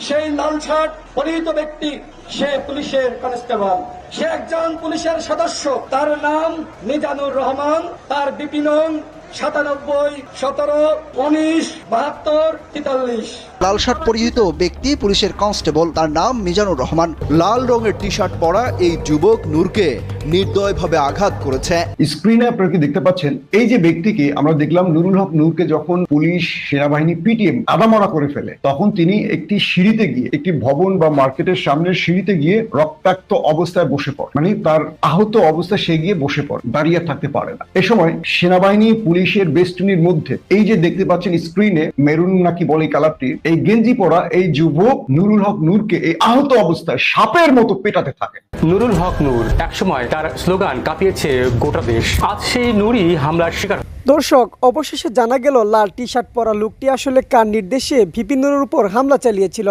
সেই লাল ছাট পরিহিত ব্যক্তি, সে পুলিশের কনস্টেবল। সে একজন পুলিশের সদস্য। তার নাম নিজানুর রহমান, তার বিপিনং সাতানব্বই সতেরো উনিশ বাহাত্তর তেতাল্লিশ। লাল শার্ট পরিহিত ব্যক্তি পুলিশের কনস্টেবল তার নাম মিজানুর রহমান। লাল রঙের টি শার্ট পরা এই যুবক নূরকে নির্দয়ভাবে আঘাত করেছে। স্ক্রিনে আপনারা কি দেখতে পাচ্ছেন এই যে ব্যক্তিকে আমরা দেখলাম নুরুল হক নূরকে যখন পুলিশ সেনাবাহিনী পিটিএম আদামরা করে ফেলে তখন তিনি একটি সিঁড়িতে গিয়ে একটি ভবন বা মার্কেটের সামনের সিঁড়িতে গিয়ে রক্তাক্ত অবস্থায় বসে পড়ে। মানে তার আহত অবস্থায় সে গিয়ে বসে পড়ে দাঁড়িয়ে থাকতে পারে না। এ সময় সেনাবাহিনী পুলিশের বেষ্টনীর মধ্যে। এই যে দেখতে পাচ্ছেন স্ক্রিনে মেরুন নাকি বলে কালারটি এই গেঞ্জি পরা এই যুবক নুরুল হক নূরকে এই আহত অবস্থায় সাপের মতো পেটাতে থাকে। নুরুল হক নূর, একসময় তার স্লোগান কাঁপিয়েছে গোটা দেশ। আজ সেই নুরই হামলার শিকার। দর্শক, অবশেষে জানা গেল, লাল টি শার্ট পরা লোকটি আসলে কার নির্দেশে ভিপিনুরের উপর হামলা চালিয়েছিল।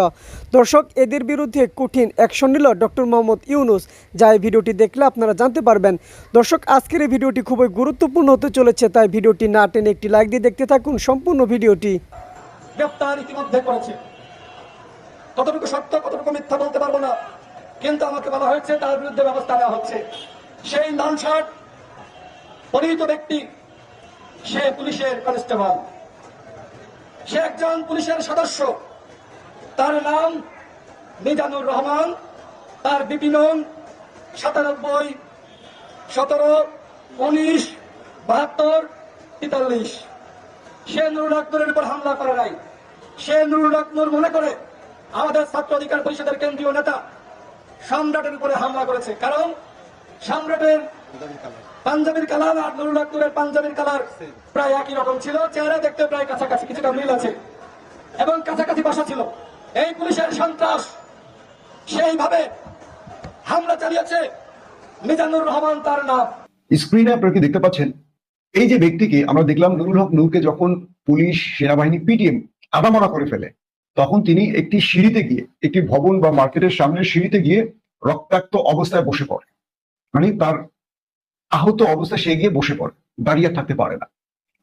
দর্শক, এদের বিরুদ্ধে কঠিন অ্যাকশন নিল ডক্টর মোহাম্মদ ইউনুস, যা এই ভিডিওটি দেখলে আপনারা জানতে পারবেন। দর্শক, আজকের এই ভিডিওটি খুবই গুরুত্বপূর্ণ হতে চলেছে, তাই ভিডিওটি না টেনে একটি লাইক দিয়ে দেখতে থাকুন সম্পূর্ণ ভিডিওটি। কতটুকু সত্য, কতটুকু মিথ্যা বলতে পারব না। কিন্তু আমাকে বলা হয়েছে, তার বিরুদ্ধে ব্যবস্থা নেওয়া হচ্ছে। সেই লাল শার্ট পরিহিত ব্যক্তি সে পুলিশের কনস্টেবল। সে একজন পুলিশের সদস্য। তার নাম মিজানুর রহমান। তার বিপিনং সাতানব্বই, সতেরো, উনিশ, বাহাত্তর, তেতাল্লিশ। সে নুরুল আকবরের উপর হামলা করে নাই। সে নুরুল আকবর মনে করে আমাদের ছাত্র অধিকার পরিষদের কেন্দ্রীয় নেতা সম্রাটের উপরে হামলা করেছে। কারণ সম্রাটের পাঞ্জাবির কালার আর নুরুল আকবরের পাঞ্জাবির কালার প্রায় একই রকম ছিল। চেহারা দেখতে প্রায় কাছাকাছি, কিছুটা মিল আছে। এবং কাছাকাছি বাসা ছিল। এই পুলিশের সন্ত্রাস সেইভাবে হামলা চালিয়েছে মিজানুর রহমান তার নাম। স্ক্রিনে আপনারা কি দেখতে পাচ্ছেন? এই যে ব্যক্তিকে আমরা দেখলাম, নুরুল হক নূরকে যখন পুলিশ, সেনাবাহিনী, পিটিএম আদামরা করে ফেলে, তখন তিনি একটি সিঁড়িতে গিয়ে, একটি ভবন বা মার্কেটের সামনের সিঁড়িতে গিয়ে রক্তাক্ত অবস্থায় বসে পড়ে। মানে তার আহত অবস্থায় সে গিয়ে বসে পড়ে, দাঁড়িয়ে থাকতে পারে না।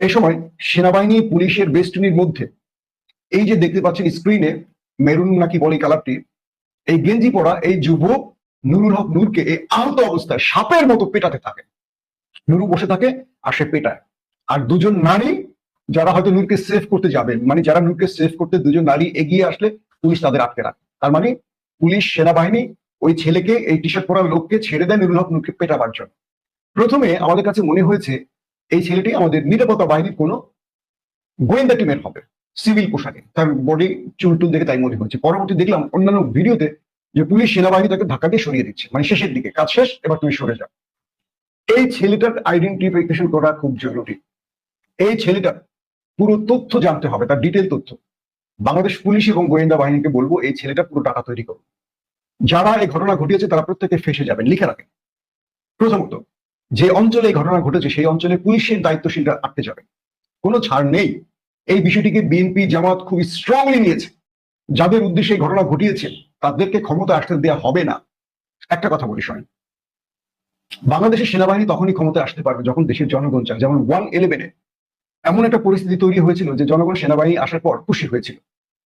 এই সময় সেনাবাহিনী, পুলিশের বেষ্টনীর মধ্যে এই যে দেখতে পাচ্ছেন স্ক্রিনে মেরুন নাকি বলে কালারটি, এই গেঞ্জি পরা এই যুবক নুরুল হক নূরকে এই আহত অবস্থায় সাপের মতো পেটাতে থাকে। নুরু বসে থাকে আর সে পেটায়। আর দুজন নারী যারা হয়তো নূরকে সেভ করতে যাবেন মানে যারা নূরকে সেভ করতে দুজন নারী এগিয়ে আসলে পুলিশ তাদের আটকে রাখে। তার মানে পুলিশ, সেনাবাহিনী ওই ছেলেকে, এই টি শার্ট পরা লোককে ছেড়ে দেয় নুরুল হক নূরকে পেটাবার জন্য। প্রথমে আমাদের কাছে মনে হয়েছে এই ছেলেটি আমাদের নিরাপত্তা বাহিনীর কোনো গোয়েন্দা টিমের হবে, সিভিল পোশাকে। তার বডি চুল টুল দেখে তাই মনে হচ্ছে। পরবর্তী দেখলাম অন্যান্য ভিডিওতে যে পুলিশ সেনাবাহিনী তাকে ধাক্কা দিয়ে সরিয়ে দিচ্ছে। মানে শেষের দিকে, কাজ শেষ, এবার তুমি সরে যাও। এই ছেলেটার আইডেন্টিফিকেশন করা খুব জরুরি। এই ছেলেটার পুরো তথ্য জানতে হবে, তার ডিটেল তথ্য। বাংলাদেশ পুলিশ এবং গোয়েন্দা বাহিনীকে বলব, এই ছেলেটা পুরো টাকা তৈরি করুন যারা এই ঘটনা ঘটিয়েছে, তারা প্রত্যেকে ফেসে যাবেন, লিখে রাখেন। প্রথমত যে অঞ্চলে ঘটনা ঘটেছে, সেই অঞ্চলে পুলিশের দায়িত্বশীলরা আটকে যাবে। কোনো ছাড় নেই। এই বিষয়টিকে বিএনপি, জামাত খুব স্ট্রংলি নিয়েছে। যাদের উদ্দেশ্যে এই ঘটনা ঘটিয়েছে, তাদেরকে ক্ষমতা আসতে দেওয়া হবে না। একটা কথা বলি শোনেন। বাংলাদেশের সেনাবাহিনী তখনই ক্ষমতা আসতে পারবে যখন দেশের জনগণ চায়। যেমন ওয়ান ইলেভেনে এমন একটা পরিস্থিতি তৈরি হয়েছিল যে জনগণ সেনাবাহিনী আসার পর খুশি হয়েছিল।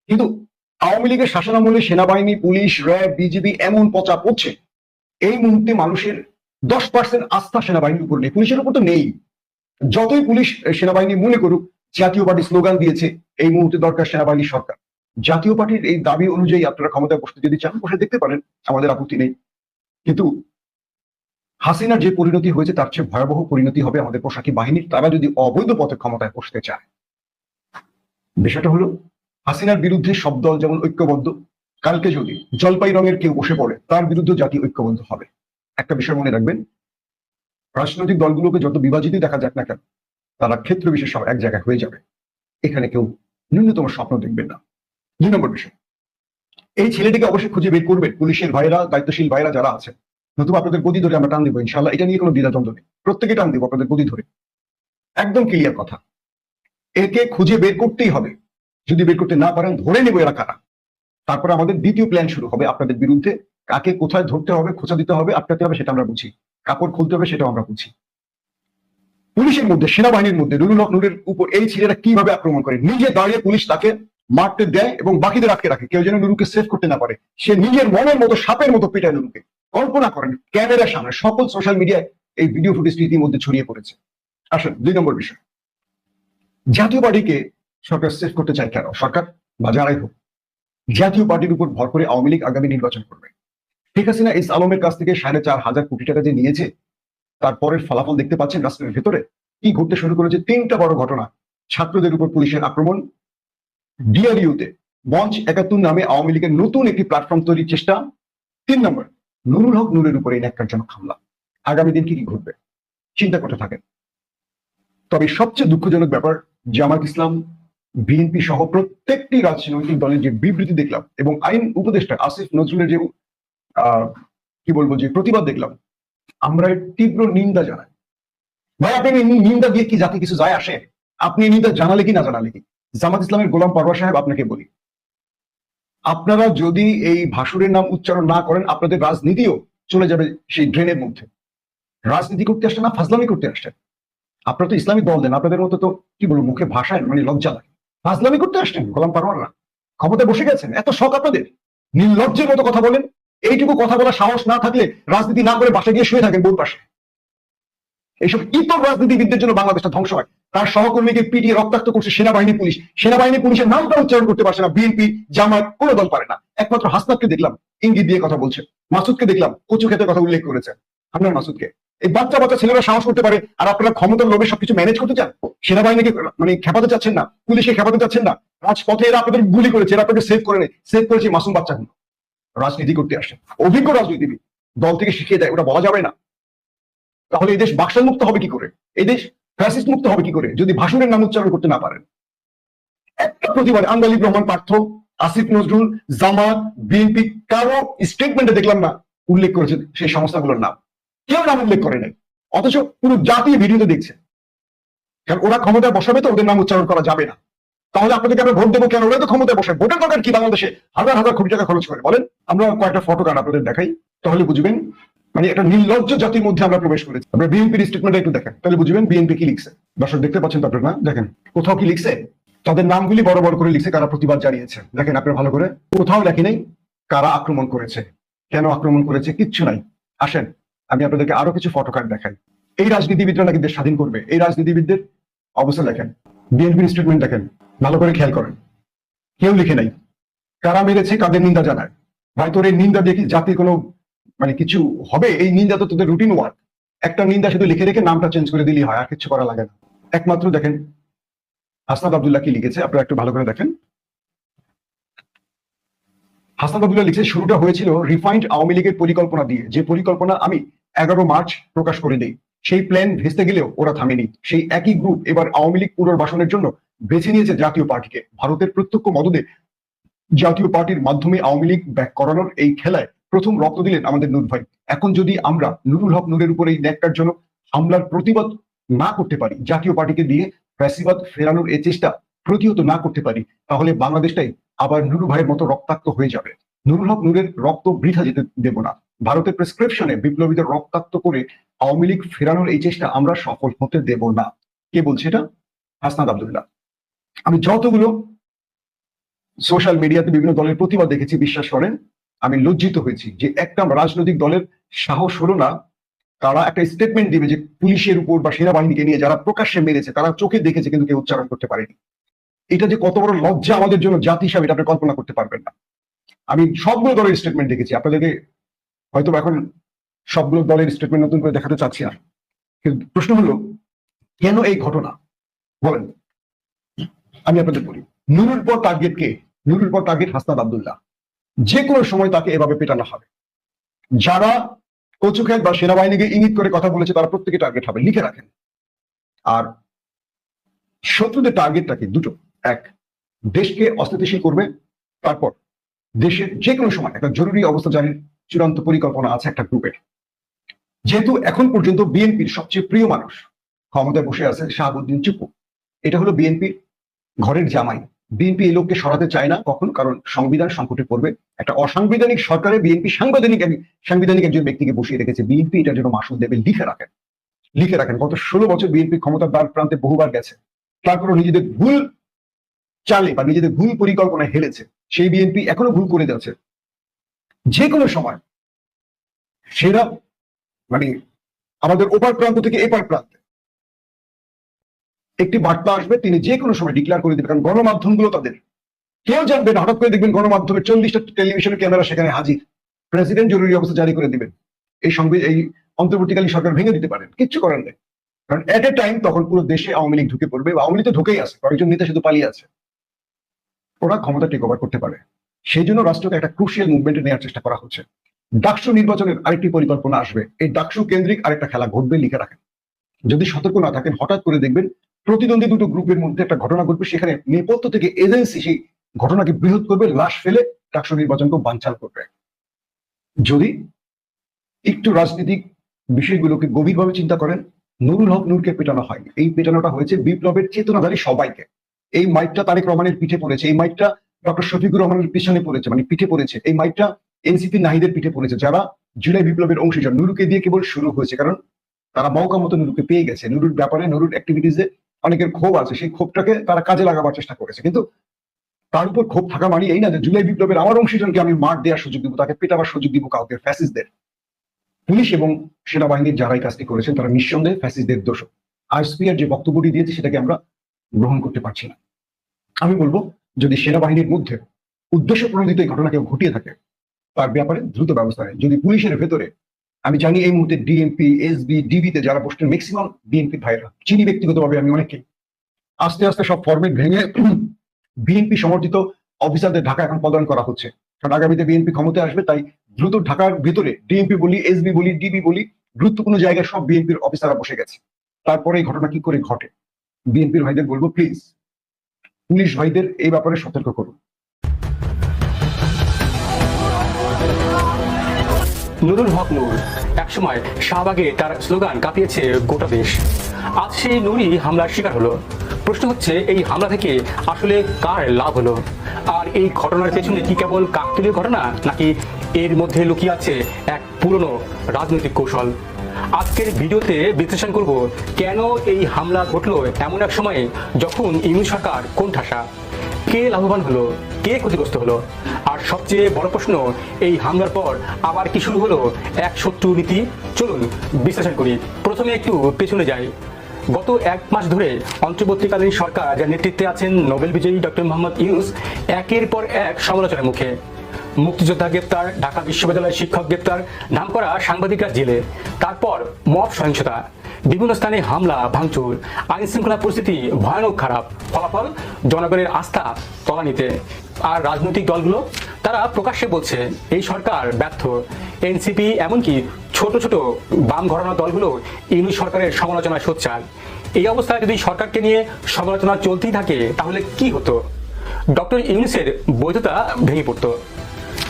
কিন্তু আওয়ামী লীগের শাসনামলে সেনাবাহিনী, পুলিশ, র্যাব, বিজিবি এমন পচা পড়ছে। এই মুহূর্তে মানুষের দশ পার্সেন্ট আস্থা সেনাবাহিনীর উপর নেই। পুলিশের উপর তো নেই। যতই পুলিশ সেনাবাহিনী মনে করুক, জাতীয় পার্টি স্লোগান দিয়েছে, এই মুহূর্তে দরকার সেনাবাহিনী সরকার। জাতীয় পার্টির এই দাবি অনুযায়ী আপনারা ক্ষমতায় বসতে যদি চান, বসে দেখতে পারেন, আমাদের আপত্তি নেই। কিন্তু হাসিনার যে পরিণতি হয়েছে, তার চেয়ে ভয়াবহ পরিণতি হবে আমাদের পোশাকি বাহিনীর। তারা যদি অবৈধ পথে ক্ষমতায় বসতে চায়, বিষয়টা হলো, হাসিনার বিরুদ্ধে সব দল যেমন ঐক্যবদ্ধ, কালকে যদি জলপাই রঙের কেউ বসে পড়ে, তার বিরুদ্ধে জাতি ঐক্যবদ্ধ হবে। একটা বিষয় মনে রাখবেন, রাজনৈতিক দলগুলোকে যত বিভাজিত দেখা যাক না কেন, তারা ক্ষেত্র বিশেষ সব এক জায়গায় হয়ে যাবে। এখানে কেউ ন্যূনতম স্বপ্ন দেখবেন না। দুই নম্বর বিষয়, এই ছেলেটিকে অবশ্যই খুঁজে বের করবেন পুলিশের ভাইরা দায়িত্বশীল ভাইরা যারা আছে। নতুবা আপনাদের গদি ধরে আমরা টান দিব ইনশাল্লাহ এটা নিয়ে কোনো দ্বিধাদ্বন্দ্ব নেই। প্রত্যেকে টান দিব আপনাদের গদি ধরে। একদম ক্লিয়ার কথা। একে খুঁজে বের করতেই হবে। যদি বের করতে না পারেন, ধরে নেব এরা কারা। তারপরে আমাদের দ্বিতীয় প্ল্যান শুরু হবে আপনাদের বিরুদ্ধে। কাকে কোথায় ধরতে হবে, খোঁচা দিতে হবে, আটকাতে হবে, সেটা আমরা বুঝি। কাপড় খুলতে হবে, সেটাও আমরা বুঝি। পুলিশের মধ্যে, সেনাবাহিনীর মধ্যে, নুরুল নুরের উপর এই ছেলেরা কীভাবে আক্রমণ করে? নিজে দাঁড়িয়ে পুলিশ তাকে মারতে দেয় এবং বাকিদের আটকে রাখে। কেউ যেন নুরুকে সেভ করতে না পারে। সে নিজের মনের মতো সাপের মতো পেটায় নুরুকে। কল্পনা করেন, ক্যামেরার সামনে সকল সোশ্যাল মিডিয়ায় এই ভিডিও ফুটেজটি ইতিমধ্যে ছড়িয়ে পড়েছে। আসেন, দুই নম্বর বিষয়। জাতীয় পার্টিকে সরকার সেভ করতে চায় কেন? সরকার বা যারাই হোক, জাতীয় পার্টির উপর ভর করে আওয়ামী লীগ আগামী নির্বাচন করবে। শেখ হাসিনা এস আলমের কাছ থেকে সাড়ে চার হাজার কোটি টাকা যে নিয়েছে তারপরের ফলাফল দেখতে পাচ্ছেন রাষ্ট্রের ভেতরে। কি ঘটতে শুরু করেছে? তিনটা বড় ঘটনা। ছাত্রদের উপর পুলিশের আক্রমণ। ডিআরইউতে মঞ্চ একাত্তর নামে আওয়ামী লীগের নতুন একটি প্ল্যাটফর্ম তৈরির চেষ্টা। তিন নম্বর, নুরুল হক নূরের উপরে এই ন্যাক্কারজনক হামলা। আগামী দিন কি কি ঘটবে? চিন্তা করতে থাকেন। তবে সবচেয়ে দুঃখজনক ব্যাপার, জামাত ইসলাম, বিএনপি সহ প্রত্যেকটি রাজনৈতিক দলের যে বিবৃতি দেখলাম এবং আইন উপদেষ্টা আসিফ নজরুলের যে কি বলব যে প্রতিবাদ দেখলাম। আমরা তীব্র নিন্দা জানাই। ভাই, আপনি নিন্দা দিয়ে কি জাতি কিছু যায় আসে? আপনি নিন্দা জানালে কি, না জানালে কি? জামাত ইসলামের গোলাম পারওয়ার সাহেব আপনাকে বলি। আপনারা যদি এই ভাসুরের নাম উচ্চারণ না করেন, আপনাদের রাজনীতিও চলে যাবে সেই ড্রেনের মধ্যে। রাজনীতি করতে আসছেন না, ফাজলামি করতে আসছেন। আপনারা তো ইসলামিক দল দেন, আপনাদের মতো তো, কি বলব, মুখে ভাষায় মানে লজ্জা লাগে। ফাজলামি করতে আসছেন গোলাম পারওয়াররা ক্ষমতায় বসে গেছেন, এত শখ আপনাদের। নির্লজ্জের মতো কথা বলেন এইটুকু কথা বলার সাহস না থাকলে রাজনীতি না করে বাসা গিয়ে শুয়ে থাকেন বোর পাশে। এইসব ইতর রাজনীতিবিদদের জন্য বাংলাদেশটা ধ্বংস হয়। তার সহকর্মীকে পিটিয়ে রক্তাক্ত করছে সেনাবাহিনী পুলিশ। সেনাবাহিনী পুলিশের নামটা উচ্চারণ করতে পারছে না। বিএনপি জামাত কোনো দল পারে না। একমাত্র হাসনাতকে দেখলাম, ইঙ্গিত দিয়ে কথা বলছে। মাসুদকে দেখলাম, কচু ক্ষেতের কথা উল্লেখ করেছে। আপনার মাসুদকে। এই বাচ্চা বাচ্চা ছেলেরা সাহস করতে পারে, আর আপনারা ক্ষমতার লোভে সবকিছু ম্যানেজ করতে চান? সেনাবাহিনীকে মানে খেপাতে চাচ্ছেন না, পুলিশকে খেপাতে চাচ্ছেন না? রাজপথে এরা আপনাদের গুলি করেছে, এরা আপনাকে সেভ করে নেই সেভ করেছে মাসুম বাচ্চাগুলো রাজনীতি করতে আসে। অভিজ্ঞ রাজনীতিবিদ দল থেকে শিখিয়ে দেয়, ওটা বলা যাবে না। তাহলে এই দেশ বাকশাল মুক্ত হবে কি করে? এই দেশ ফ্যাসিস্ট মুক্ত হবে কি করে? যদি ভাষণের নাম উচ্চারণ করতে না পারেন। একটা প্রতিবাদ আন্দালিব রহমান পার্থ, আসিফ নজরুল, জামাত, বিএনপি, কারও স্টেটমেন্টে দেখলাম না, উল্লেখ করেছে সেই সংস্থাগুলোর নাম। কেউ নাম উল্লেখ করে নাই। অথচ পুরো জাতীয় ভিডিওতে দেখছে। কারণ ওরা ক্ষমতায় বসাবে তো ওদের নাম উচ্চারণ করা যাবে না। তাহলে আপনাদেরকে আমরা ভোট দেবো কেন? ওরা তো ক্ষমতায় বসে। ভোটের দরকার কি বাংলাদেশে? হাজার হাজার কোটি টাকা খরচ করে। বলেন, আমরা কয়েকটা ফটো কার্ড আপনাদের দেখাই। তাহলে বুঝবেন মানে একটা নির্লজ্জ জাতির মধ্যে আমরা প্রবেশ করেছি। আপনারা বিএনপির স্টেটমেন্ট একটু দেখেন তাহলে বুঝবেন বিএনপি কি লিখছে? দর্শক, দেখতে পাচ্ছেন তো আপনারা দেখেন, কোথাও কি লিখছে? তাদের নামগুলি বড় বড় করে লিখছে, কারা প্রতিবাদ জানিয়েছে। দেখেন, আপনারা ভালো করে। কোথাও লেখে নেই, কারা আক্রমণ করেছে। কেন আক্রমণ করেছে? কিচ্ছু নাই। আসেন, আমি আপনাদেরকে আরও কিছু ফটো কার্ড দেখাই। এই রাজনীতিবিদরা নাকি দেশ স্বাধীন করবে? এই রাজনীতিবিদদের অবস্থা দেখেন। বিএনপির স্টেটমেন্ট দেখেন। ভালো করে খেয়াল করেন। কেউ লিখে নাই। কারা মেরেছে, কাদের নিন্দা জানায়? ভাই, তোর এই নিন্দা কি জাতির কোনো মানে কিছু হবে? এই নিন্দা তো তোদের রুটিন ওয়ার্ক একটা নিন্দা শুধু লিখে রেখে নামটা চেঞ্জ করে দিলেই হয়, আর কিছু করা লাগে না। একমাত্র দেখেন হাসনাদ আব্দুল্লাহ কি লিখেছে? আপনারা একটু ভালো করে দেখেন। হাসনাদ আব্দুল্লাহ লিখছে, শুরুটা হয়েছিল রিফাইন্ড আওয়ামী লীগের পরিকল্পনা দিয়ে। যে পরিকল্পনা আমি এগারো মার্চ প্রকাশ করে দেই, সেই প্ল্যান ভেস্তে গেলেও ওরা থামেনি। সেই একই গ্রুপ এবার আওয়ামী লীগ পুনর্বাসনের জন্য বেছে নিয়েছে জাতীয় পার্টিকে। ভারতের প্রত্যক্ষ মদদে জাতীয় পার্টির মাধ্যমে আওয়ামী লীগ ব্যাক করানোর এই খেলায় প্রথম রক্ত দিলেন আমাদের নূর ভাই। এখন যদি আমরা নুরুল হক নূরের উপর এই ন্যাক্কারজনক হামলার প্রতিবাদ না করতে পারি, জাতীয় পার্টিকে দিয়ে ফ্যাসিবাদ ফেরানোর এই চেষ্টা প্রতিহত না করতে পারি, তাহলে বাংলাদেশটাই আবার নুরু ভাইয়ের মতো রক্তাক্ত হয়ে যাবে। নুরুল হক নূরের রক্ত বৃথা যেতে দেব না। ভারতের প্রেসক্রিপশনে বিপ্লবীদের রক্তাক্ত করে আওয়ামী লীগ ফেরানোর এই চেষ্টা আমরা সফল হতে দেব না। কে বলছে এটা? হাসনাদ আব্দুল্লাহ। আমি যতগুলো সোশ্যাল মিডিয়াতে বিভিন্ন দলের প্রতিবাদ দেখেছি, বিশ্বাস করেন, আমি লজ্জিত হয়েছি যে একটা রাজনৈতিক দলের সাহস হলো না, তারা একটা স্টেটমেন্ট দিবে যে পুলিশের উপর বা সেনাবাহিনীকে নিয়ে যারা প্রকাশ্যে মেরেছে, তারা চোখে দেখেছে কিন্তু কেউ উচ্চারণ করতে পারেনি। এটা যে কত বড় লজ্জা আমাদের জন্য জাতি হিসাবে এটা আপনি কল্পনা করতে পারবেন না। আমি সবগুলো দলের স্টেটমেন্ট দেখেছি, আপনাদেরকে হয়তো এখন সবগুলো দলের স্টেটমেন্ট নতুন করে দেখাতে চাচ্ছি না কিন্তু প্রশ্ন হলো, কেন এই ঘটনা? বলেন। আমি আপনাদের বলি নুরুর পর টার্গেট কে? নুরুর পর টার্গেট হাসনাদ আব্দুল্লাহ। যে কোনো সময় তাকে এভাবে পেটানো হবে। যারা কচুখ্যাত বা সেনাবাহিনীকে ইঙ্গিত করে কথা বলেছে, তারা প্রত্যেকে টার্গেট হবে, লিখে রাখেন। আর শত্রুদের টার্গেটটা কি দুটো, এক, দেশকে অস্থিতিশীল করবে, তারপর দেশের যে কোনো সময়, একটা জরুরি অবস্থা জারির চূড়ান্ত পরিকল্পনা আছে একটা গ্রুপের যেহেতু এখন পর্যন্ত বিএনপির সবচেয়ে প্রিয় মানুষ, ক্ষমতায় বসে আছে শাহাবুদ্দিন চুপু। এটা হলো বিএনপির ঘরের জামাই। বিএনপি এই লোককে সরাতে চায় না কখন, কারণ সংবিধান সংকটে পড়বে। একটা অসাংবিধানিক সরকারে বিএনপি সাংবিধানিক সাংবিধানিক একজন ব্যক্তিকে বসিয়ে রেখেছে। বিএনপি এটার জন্য মাসুল দেবে, লিখে রাখেন। লিখে রাখেন। গত ষোলো বছর বিএনপি ক্ষমতার দ্বার প্রান্তে বহুবার গেছে। তারপরও নিজেদের ভুল চালে বা নিজেদের ভুল পরিকল্পনায় হেরেছে সেই বিএনপি এখনও ভুল করে যাচ্ছে। যে কোনো সময় সেরা মানে আমাদের ওপার প্রান্ত থেকে এপার প্রান্তে একটি বার্তা আসবে, তিনি যে কোনো সময় ডিক্লেয়ার করে দেবেন, কারণ গণমাধ্যমগুলো তাদের। কেউ জানবে না, হঠাৎ করে দেখবেন গণমাধ্যমের চল্লিশটা টেলিভিশনের ক্যামেরা সেখানে হাজির। প্রেসিডেন্ট জরুরি অবস্থা জারি করে দিবেন। এই সংবিধান এই অন্তর্বর্তীকালীন সরকার ভেঙে দিতে পারেন, কিচ্ছু করার নেই। কারণ এট এ টাইম তখন পুরো দেশে আওয়ামী লীগ ঢুকে পড়বে আওয়ামী লীগ তো ঢুকেই আছে, কয়েকজন নেতা শুধু পালিয়ে আছে। ওরা ক্ষমতা টেক ওভার করতে পারে। সেই জন্য রাষ্ট্রকে একটা ক্রুশিয়াল মুভমেন্টে নেওয়ার চেষ্টা করা হচ্ছে। ডাকসু নির্বাচনের আরেকটি পরিকল্পনা আসবে। এই ডাকসু কেন্দ্রিক আরেকটা খেলা ঘটবে লিখে রাখেন। যদি সতর্ক না থাকেন, হঠাৎ করে দেখবেন প্রতিদ্বন্দ্বী দুটো গ্রুপের মধ্যে একটা ঘটনা ঘটবে, সেখানে নেপথ্য থেকে এজেন্সি সেই ঘটনাকে বৃহৎ করবে, লাশ ফেলে ডাকসু নির্বাচনকে বানচাল করবে। যদি একটু রাজনৈতিক বিষয়গুলোকে গভীরভাবে চিন্তা করেন, নুরুল হক নূরকে পেটানো হয়নি। এই পেটানোটা হয়েছে বিপ্লবের চেতনাধারী সবাইকে। এই মাইকটা তারেক রহমানের পিঠে পড়েছে, এই মাইকটা ডক্টর শফিকুর রহমানের পিছনে পড়েছে মানে পিঠে পড়েছে, এই মাইকটা এনসিপি নাহিদের পিঠে পড়েছে। যারা জুলাই বিপ্লবের অংশীজন নুরুকে দিয়ে কেবল শুরু হয়েছে, কারণ তারা মৌকা মতো নুরুকে পেয়ে গেছে। নুরুর ব্যাপারে, নুরুর অ্যাক্টিভিটিসে অনেকের ক্ষোভ আছে, সেই ক্ষোভটাকে তারা কাজে লাগাবার চেষ্টা করেছে। কিন্তু তার উপর ক্ষোভ থাকা মানে এই না যে জুলাই বিপ্লবের আমার অংশীজনকে আমি মার দেওয়ার সুযোগ দিব, তাকে পেটাবার সুযোগ দিব কাউকে ফ্যাসিসদের পুলিশ এবং সেনাবাহিনীর যারাই কাজটি করেছেন, তারা নিঃসন্দেহে ফ্যাসিসদের দোষ। আইএসপিআর যে বক্তব্যটি দিয়েছে, সেটাকে আমরা গ্রহণ করতে পারছি না। আমি বলব, যদি সেনাবাহিনীর মধ্যে উদ্দেশ্য প্রণোদিত এই ঘটনা কেউ ঘটিয়ে থাকে, তার ব্যাপারে দ্রুত ব্যবস্থা নেয় যদি পুলিশের ভেতরে আমি জানি এই মুহূর্তে ডিএমপি এসবি ডিবিতে যারা পোস্টের ম্যাক্সিমাম বিএনপি ভাইরা চিনি ব্যক্তিগতভাবে আমি অনেকে আস্তে আস্তে সব ফরমেট ভেঙে বিএনপি সমর্থিত অফিসারদের ঢাকা এখন প্রদান করা হচ্ছে। কারণ আগামীতে বিএনপি ক্ষমতায় আসবে, তাই দ্রুত ঢাকার ভিতরে ডিএমপি বলি এসবি বলি ডিবি বলি, গুরুত্বপূর্ণ জায়গায় সব বিএনপির অফিসাররা বসে গেছে। তারপরে এই ঘটনা কি করে ঘটে? বিএনপির ভাইদের বলব প্লিজ পুলিশ ভাইদের এই ব্যাপারে সতর্ক করুন। নুরুল হক নূর। একসময় শাহবাগে তার স্লোগান কাঁপিয়েছে গোটা দেশ। আজ সেই নুরই হামলার শিকার হলো। প্রশ্ন হচ্ছে, এই হামলা থেকে আসলে কার লাভ হলো? আর এই ঘটনার পেছনে কি কেবল কাকতুলীয় ঘটনা, নাকি এর মধ্যে লুকিয়ে আছে এক পুরনো রাজনৈতিক কৌশল? আজকের ভিডিওতে বিশ্লেষণ করব, কেন এই হামলা ঘটলো এমন এক সময়ে যখন ইউনি সরকার কোন ঠাসা কে লাভবান হলো? কে ক্ষতিগ্রস্ত হলো? আর সবচেয়ে বড় প্রশ্ন, এই হামলার পর আবার কি শুরু হলো? এক শত্রু নীতি? চলুন বিশ্লেষণ করি। প্রথমে একটু পেছনে যাই। গত এক মাস ধরে অন্তর্বর্তীকালীন সরকার যার নেতৃত্বে আছেন নোবেল বিজয়ী ডক্টর মোহাম্মদ ইউস একের পর এক সমালোচনার মুখে। মুক্তিযোদ্ধা গ্রেপ্তার, ঢাকা বিশ্ববিদ্যালয়ের শিক্ষক গ্রেপ্তার নাম করা সাংবাদিকরা জেলে। তারপর মব সহিংসতা। বিভিন্ন স্থানে হামলা, ভাঙচুর আইন শৃঙ্খলা পরিস্থিতি ভয়ানক খারাপ। ফলাফল, জনগণের আস্থা তলানিতে। আর রাজনৈতিক দলগুলো, তারা প্রকাশ্যে বলছে, এই সরকার ব্যর্থ। এনসিপি এমনকি ছোট ছোট বাম ঘরানা দলগুলো ইউনি সরকারের সমালোচনায় সোচ্চার। এই অবস্থায় যদি সরকারকে নিয়ে সমালোচনা চলতেই থাকে, তাহলে কি হতো? ডক্টর ইউনিসের বৈধতা ভেঙে পড়তো।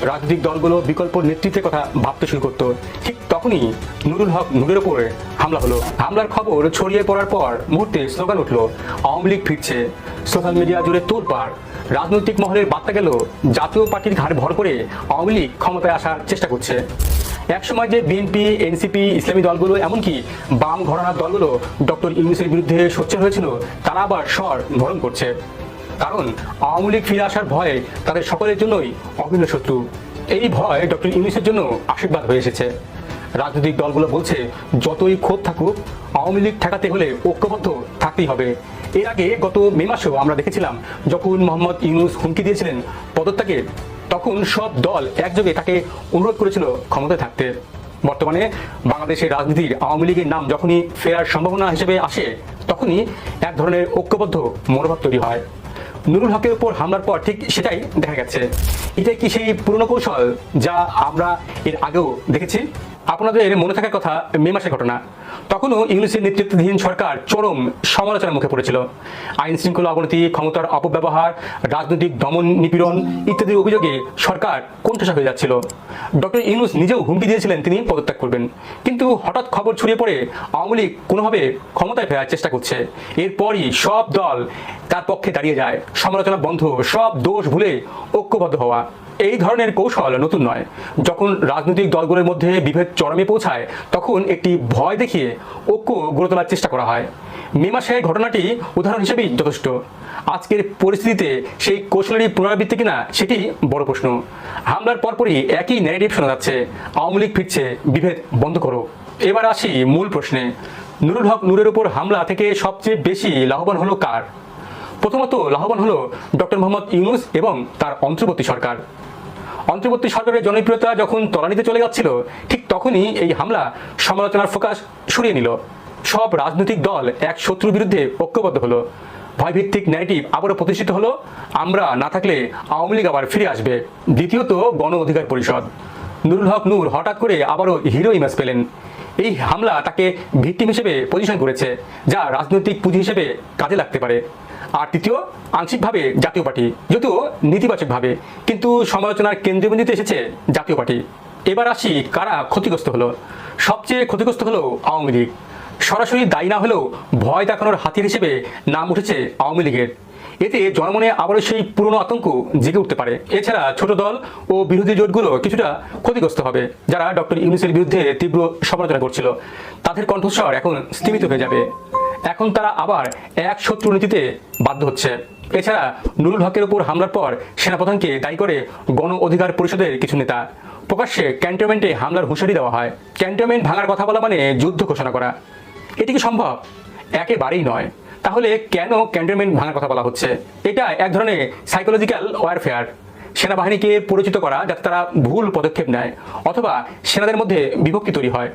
রাজনৈতিক দলগুলো বিকল্প নেতৃত্বের কথা ভাবতে শুরু করতো। ঠিক তখনই নুরুল হক নুরের ওপরে হামলা হলো। হামলার খবর ছড়িয়ে পড়ার পর মুহূর্তে স্লোগান উঠল, আওয়ামী লীগ ফিরছে। সোশ্যাল মিডিয়া জুড়ে তোলপাড়। রাজনৈতিক মহলের বার্তা গেল, জাতীয় পার্টির ঘাড় ভর করে আওয়ামী লীগ ক্ষমতায় আসার চেষ্টা করছে। একসময় যে বিএনপি, এনসিপি, ইসলামী দলগুলো, এমনকি বাম ঘরানার দলগুলো ডক্টর ইউনুসের বিরুদ্ধে সোচ্চার হয়েছিল, তারা আবার স্বর ভরণ করছে। কারণ আওয়ামী লীগ ফিরে আসার ভয়ে তাদের সকলের জন্যই অভিন্ন শত্রু। এই ভয় ডক্টর ইউনুসের জন্য আশীর্বাদ হয়ে এসেছে। রাজনৈতিক দলগুলো বলছে, যতই ক্ষোভ থাকুক, আওয়ামী লীগ ঠেকাতে হলে ঐক্যবদ্ধ থাকতেই হবে। এর আগে গত মে মাসেও আমরা দেখেছিলাম, যখন মোহাম্মদ ইউনুস হুমকি দিয়েছিলেন পদত্যাগের তখন সব দল একযোগে তাকে অনুরোধ করেছিল ক্ষমতায় থাকতে। বর্তমানে বাংলাদেশের রাজনীতির আওয়ামী লীগের নাম যখনই ফেরার সম্ভাবনা হিসেবে আসে, তখনই এক ধরনের ঐক্যবদ্ধ মনোভাব তৈরি হয়। নুরুল হকের উপর হামলার পর ঠিক সেটাই দেখা গেছে। এটা কি সেই পুরনো কৌশল যা আমরা এর আগেও দেখেছি? আপনাদের মনে থাকার কথা মে মাসের ঘটনা। তখনও ইংলিশের নেতৃত্বাধীন সরকার চরম সমালোচনার মুখে পড়েছিল। আইন শৃঙ্খলা অবনতি, ক্ষমতার অপব্যবহার, রাজনৈতিক দমন নিপীড়ন ইত্যাদির অভিযোগে সরকার কোণঠাসা হয়ে যাচ্ছিল। ডক্টর ইউনুস নিজেও হুমকি দিয়েছিলেন তিনি পদত্যাগ করবেন। কিন্তু হঠাৎ খবর ছড়িয়ে পড়ে আওয়ামী লীগ কোনোভাবে ক্ষমতায় ফেরার চেষ্টা করছে। এরপরই সব দল তার পক্ষে দাঁড়িয়ে যায়। সমালোচনা বন্ধ, সব দোষ ভুলে ঐক্যবদ্ধ হওয়া। এই ধরনের কৌশল নতুন নয়। যখন রাজনৈতিক দলগুলোর মধ্যে বিভেদ চরমে পৌঁছায়, তখন একটি ভয় দেখিয়ে ঐক্য গড়ে তোলার চেষ্টা করা হয়। মে মাসে ঘটনাটি উদাহরণ হিসেবেই যথেষ্ট। আজকের পরিস্থিতিতে সেই কৌশলেরই পুনরাবৃত্তি কিনা সেটি বড় প্রশ্ন। হামলার পরপরই একই ন্যারেটিভ শোনা যাচ্ছে। আওয়ামী লীগ ফিরছে, বিভেদ বন্ধ করো। এবার আসি মূল প্রশ্নে। নুরুল হক নূরের উপর হামলা থেকে সবচেয়ে বেশি লাভবান হলো কার? প্রথমত লাভবান হলো ডক্টর মোহাম্মদ ইউনুস এবং তার অন্তর্বর্তী সরকার। অন্তর্বর্তী সরকারের জনপ্রিয়তা যখন তলানিতে চলে যাচ্ছিল, ঠিক তখনই এই হামলা সমালোচনার ফোকাস সরিয়ে নিল। সব রাজনৈতিক দল এক শত্রুর বিরুদ্ধে ঐক্যবদ্ধ হলো। ভয়ভিত্তিক ন্যারেটিভ আবারও প্রতিষ্ঠিত হলো। আমরা না থাকলে আওয়ামী লীগ আবার ফিরে আসবে। দ্বিতীয়ত গণ অধিকার পরিষদ। নুরুল হক নূর হঠাৎ করে আবারও হিরো ইমেজ পেলেন। এই হামলা তাকে ভিকটিম হিসেবে পজিশন করেছে, যা রাজনৈতিক পুঁজি হিসেবে কাজে লাগতে পারে। আর তৃতীয়, আংশিকভাবে জাতীয় পার্টি, যদিও নেতিবাচকভাবে, কিন্তু সমালোচনার কেন্দ্রবিন্দুতে এসেছে জাতীয় পার্টি। এবার আসি কারা ক্ষতিগ্রস্ত হলো। সবচেয়ে ক্ষতিগ্রস্ত হলো আওয়ামী লীগ। সরাসরি দায়ী না হলেও ভয় দেখানোর হাতিয়ার হিসেবে নাম উঠেছে আওয়ামী লীগের। এতে জনমনে আবারও সেই পুরনো আতঙ্ক জেগে উঠতে পারে। এছাড়া ছোট দল ও বিরোধী জোটগুলো কিছুটা ক্ষতিগ্রস্ত হবে, যারা ডক্টর ইউনিসের বিরুদ্ধে তীব্র সমালোচনা করছিল। তাদের কণ্ঠস্বর এখন স্থিমিত হয়ে যাবে। এখন তারা আবার এক শত্রু নীতিতে বাধ্য হচ্ছে। এছাড়া নুরুল হকের উপর হামলার পর সেনাপ্রধানকে দায়ী করে গণ অধিকার পরিষদের কিছু নেতা। প্রকাশ্যে ক্যান্টনমেন্টে হামলার হুঁশিয়ারি দেওয়া হয়। ক্যান্টনমেন্ট ভাঙার কথা বলা মানে যুদ্ধ ঘোষণা করা। এটি কি সম্ভব? একেবারেই নয়। তাহলে কেন ক্যান্টনমেন্ট ভাঙার কথা বলা হচ্ছে? এটা এক ধরনের সাইকোলজিক্যাল ওয়ারফেয়ার সেনাবাহিনীকে পরিচিত করা যাতে তারা ভুল পদক্ষেপ নেয় অথবা সেনাদের মধ্যে বিভক্তি তৈরি হয়।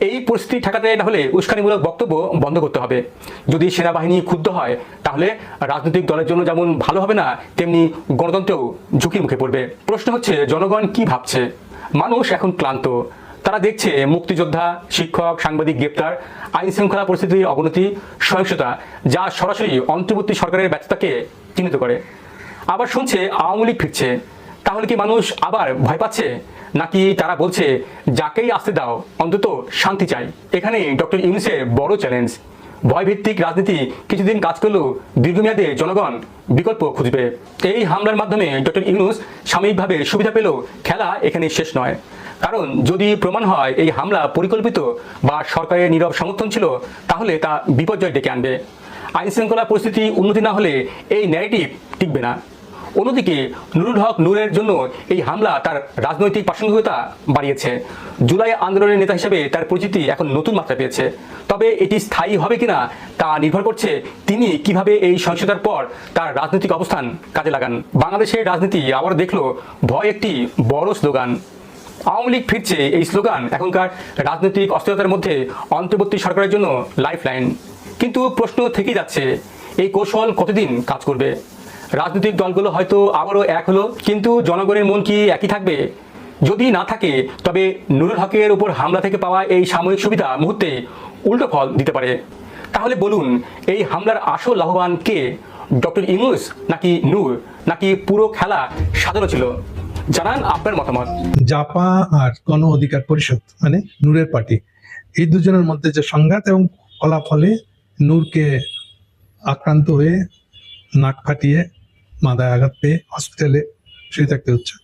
এই পরিস্থিতি ঠেকাতে না হলে উস্কানিমূলক বক্তব্য বন্ধ করতে হবে। যদি সেনাবাহিনী ক্ষুব্ধ হয়, তাহলে রাজনৈতিক দলের জন্য যেমন ভালো হবে না, তেমনি গণতন্ত্রেও ঝুঁকির মুখে পড়বে। প্রশ্ন হচ্ছে, জনগণ কি ভাবছে? মানুষ এখন ক্লান্ত। তারা দেখছে মুক্তিযোদ্ধা, শিক্ষক, সাংবাদিক গ্রেপ্তার, আইন শৃঙ্খলা পরিস্থিতির অবনতি, সহিংসতা, যা সরাসরি অন্তর্বর্তী সরকারের ব্যর্থতাকে চিহ্নিত করে। আবার শুনছে আওয়ামী লীগ ফিরছে। তাহলে কি মানুষ আবার ভয় পাচ্ছে? নাকি তারা বলছে, যাকেই আসতে দাও, অন্তত শান্তি চাই এখানে ডক্টর ইউনুসের বড় চ্যালেঞ্জ। ভয়ভিত্তিক রাজনীতি কিছুদিন কাজ করলেও দীর্ঘমেয়াদে জনগণ বিকল্প খুঁজবে এই হামলার মাধ্যমে ডক্টর ইউনুস সাময়িকভাবে সুবিধা পেলেও খেলা এখানে শেষ নয়। কারণ যদি প্রমাণ হয় এই হামলা পরিকল্পিত বা সরকারের নীরব সমর্থন ছিল, তাহলে তা বিপর্যয় ডেকে আনবে। আইন শৃঙ্খলা পরিস্থিতি উন্নতি না হলে এই ন্যারেটিভ টিকবে না। অন্যদিকে নুরুল হক নূরের জন্য এই হামলা তার রাজনৈতিক প্রাসঙ্গিকতা বাড়িয়েছে। জুলাই আন্দোলনের নেতা হিসেবে তার পরিচিতি এখন নতুন মাত্রা পেয়েছে। তবে এটি স্থায়ী হবে কিনা তা নির্ভর করছে তিনি কীভাবে এই সহিংসতার পর তার রাজনৈতিক অবস্থান কাজে লাগান। বাংলাদেশের রাজনীতি আবার দেখল, ভয় একটি বড় স্লোগান। আওয়ামী লীগ ফিরছে এই স্লোগান এখনকার রাজনৈতিক অস্থিরতার মধ্যে অন্তর্বর্তী সরকারের জন্য লাইফ লাইন কিন্তু প্রশ্ন থেকেই যাচ্ছে, এই কৌশল কতদিন কাজ করবে? রাজনৈতিক দলগুলো হয়তো আবারও এক হলো, কিন্তু জনগণের মন কি একই থাকবে? যদি না থাকে, তবে নুরুল হকের উপর হামলা থেকে পাওয়া এই সাময়িক সুবিধা মুহূর্তে উল্টো ফল দিতে পারে। তাহলে বলুন, এই হামলার আসল লাভবান কে? ডক্টর ইউনুস নাকি নূর? নাকি পুরো খেলা সাজানো ছিল? জানান আপনার মতামত। জাপা আর গণ অধিকার পরিষদ মানে নূরের পার্টি, এই দুজনের মধ্যে যে সংঘাত এবং ফলাফলে নূরকে আক্রান্ত হয়ে নাক ফাটিয়ে মাথায় আঘাত পেয়ে হসপিটালে শুয়ে থাকতে হচ্ছে।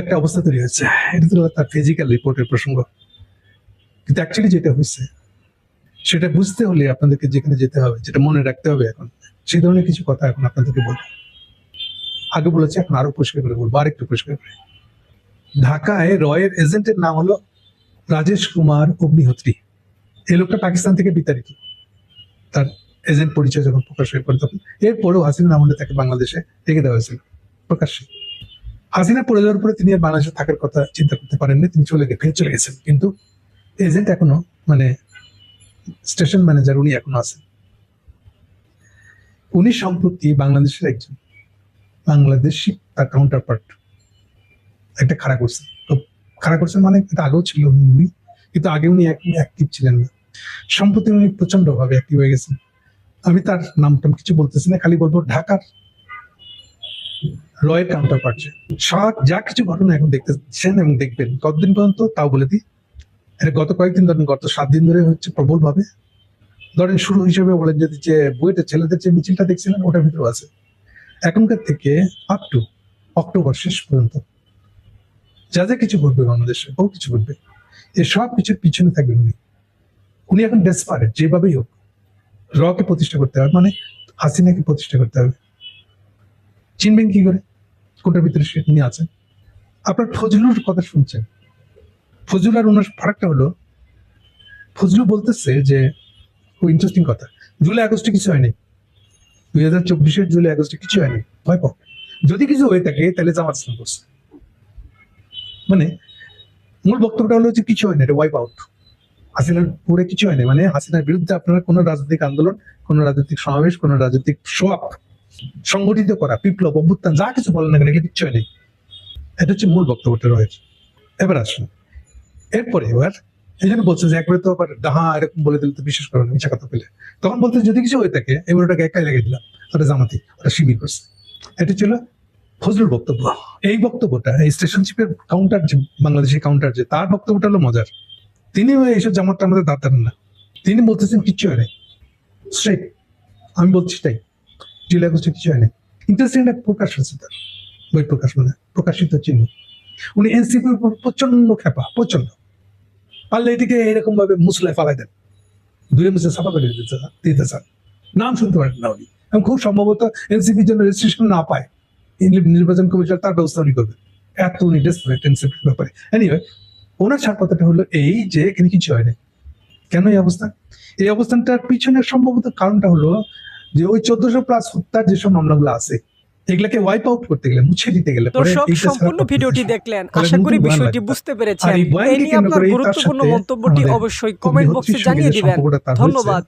একটা অবস্থা তৈরি হয়েছে। এটা তো তার ফিজিক্যাল রিপোর্টের প্রসঙ্গ। কিন্তু অ্যাকচুয়ালি যেটা হয়েছে, সেটা বুঝতে হলে আপনাদেরকে যেখানে যেতে হবে, যেটা মনে রাখতে হবে এখন, সেই ধরনের কিছু কথা এখন আপনাদেরকে বলব। আগে বলেছে, এখন আরও পরিষ্কার করে বলব আর একটু পরিষ্কার করে। ঢাকায় রয়ের এজেন্টের নাম হলো রাজেশ কুমার অগ্নিহোত্রী। এই লোকটা পাকিস্তান থেকে বিতাড়িত। তার এজেন্ট পরিচয় যখন প্রকাশ হয়ে পড়ে তখন, এরপরেও হাসিনা আমলে তাকে বাংলাদেশে রেখে দেওয়া হয়েছিল, প্রকাশ্যে। হাসিনা পড়ে যাওয়ার পরে তিনি আর বাংলাদেশে থাকার কথা চিন্তা করতে পারেননি, তিনি চলে গে ফের চলে গেছেন। কিন্তু এজেন্ট এখনও মানে স্টেশন ম্যানেজার উনি এখনও আছেন। উনি সম্প্রতি বাংলাদেশের একজন। বাংলাদেশি তার কাউন্টার পার্ট একটা খাড়া করছেন তো খাড়া করছেন মানে আগেও ছিল উনি, কিন্তু আগে উনি অ্যাক্টিভ ছিলেন না। সম্প্রতি উনি প্রচণ্ড ভাবে অ্যাক্টিভ হয়ে গেছেন। আমি তার নামটা কিছু বলতেছি না, খালি বলব ঢাকার রয়ের কাউন্টার পার্ট সব যা কিছু ঘটনা এখন দেখতেছেন এবং দেখবেন, কতদিন পর্যন্ত তাও বলে দিই। গত কয়েকদিন ধরেন, গত সাত দিন ধরে হচ্ছে প্রবল ভাবে ধরেন শুরু হিসেবে বলেন যদি যে বুয়েটে ছেলেদের যে মিছিলটা দেখছিলেন, ওটার ভিতরেও আছে। এখনকার থেকে আপ টু অক্টোবর শেষ পর্যন্ত। যা যা কিছু ঘটবে বাংলাদেশে, বহু কিছু ঘটবে। এই সব কিছুর পিছনে থাকবেন উনি। উনি এখন ডেসপারেট যেভাবেই হোক। রকে প্রতিষ্ঠা করতে হবে মানে হাসিনাকে প্রতিষ্ঠা করতে হবে। চিনবেন কি করে? কোটার ভিতরে সে উনি আছেন? আপনার ফজলুর কথা শুনছেন? ফজলুল আর ওনার ফারাকটা হলো, ফজলু বলতেছে যে খুব ইন্টারেস্টিং কথা। জুলাই আগস্টে কিছু হয়নি। দুই হাজার চব্বিশের জুলাই, আগস্টে কিছু হয়নি, ভয় পাও। যদি কিছু হয়ে থাকে, তাহলে জামাত ইসলাম মানে মূল বক্তব্যটা হলো যে কিছু হয়নি, এটা ওয়াইপ আউট হাসিনার পুরে কিছু হয়নি মানে হাসিনার বিরুদ্ধে আপনারা কোনো রাজনৈতিক আন্দোলন, কোনো রাজনৈতিক সমাবেশ, কোনো রাজনৈতিক শোয়াপ সংগঠিত করা, বিপ্লব, অভ্যুত্থান, যা কিছু বলেন না কেন, এগুলো কিচ্ছু হয়নি। এটা হচ্ছে মূল বক্তব্যটা রয়েছে। এবার আসুন। এরপরে এবার এই জন্য বলছে যে একবারে তো আবার ডাহা এরকম বলে দিলে তো বিশ্বাস করো না কথা পেলে। তখন বলতে যদি কিছু হয়ে থাকে, এবার ওটাকে একাই লেগে দিলাম। ওটা জামাতি, ওটা শিবির করছে। এটা ছিল ফজলুর বক্তব্য। এই বক্তব্যটা, এই স্টেশনশিপের কাউন্টার যে, বাংলাদেশের কাউন্টার যে, তার বক্তব্যটা হলো মজার। তিনি এইসব জামাতটা আমাদের টানেন না। তিনি বলতেছেন, কিচ্ছু হয় স্ট্রেট আমি বলছি তাই জুলাই আগস্টে কিছু হয় নাই। ইন্টারেস্টিং একটা প্রকাশ হয়েছে তার। বই প্রকাশ মানে প্রকাশিত চিহ্ন। উনি এনসিপির উপর প্রচণ্ড খেপা প্রচণ্ড পারলে এটিকে এরকম ভাবে মুসলায় ফালাই দেন। দুয়ে মুসে সাফা করে দিতে চান- নাম শুনতে পারেন না উনি। এবং খুব সম্ভবত এনসিপির জন্য রেজিস্ট্রেশন না পায়। নির্বাচন কমিশন তার ব্যবস্থা উনি করবে। এত উনি ডেসপারেট এনসিপির ব্যাপারে। এনিওয়ে ওনার ছাড় কথাটা হলো এই যে এখানে কিছু হয় না কেন এই অবস্থা? এই অবস্থানটার পিছনে সম্ভবত কারণটা হলো যে ওই চোদ্দশো প্লাস হত্যার যেসব মামলাগুলো আছে এগুলাকে ওয়াইপ আউট করতে গেলে মুছে দিতে গেলে দর্শক সম্পূর্ণ ভিডিওটি দেখলেন। আশা করি বিষয়টি বুঝতে পেরেছেন। এই নিয়ে আপনার গুরুত্বপূর্ণ মন্তব্যটি অবশ্যই কমেন্ট বক্সে জানিয়ে দিবেন। ধন্যবাদ।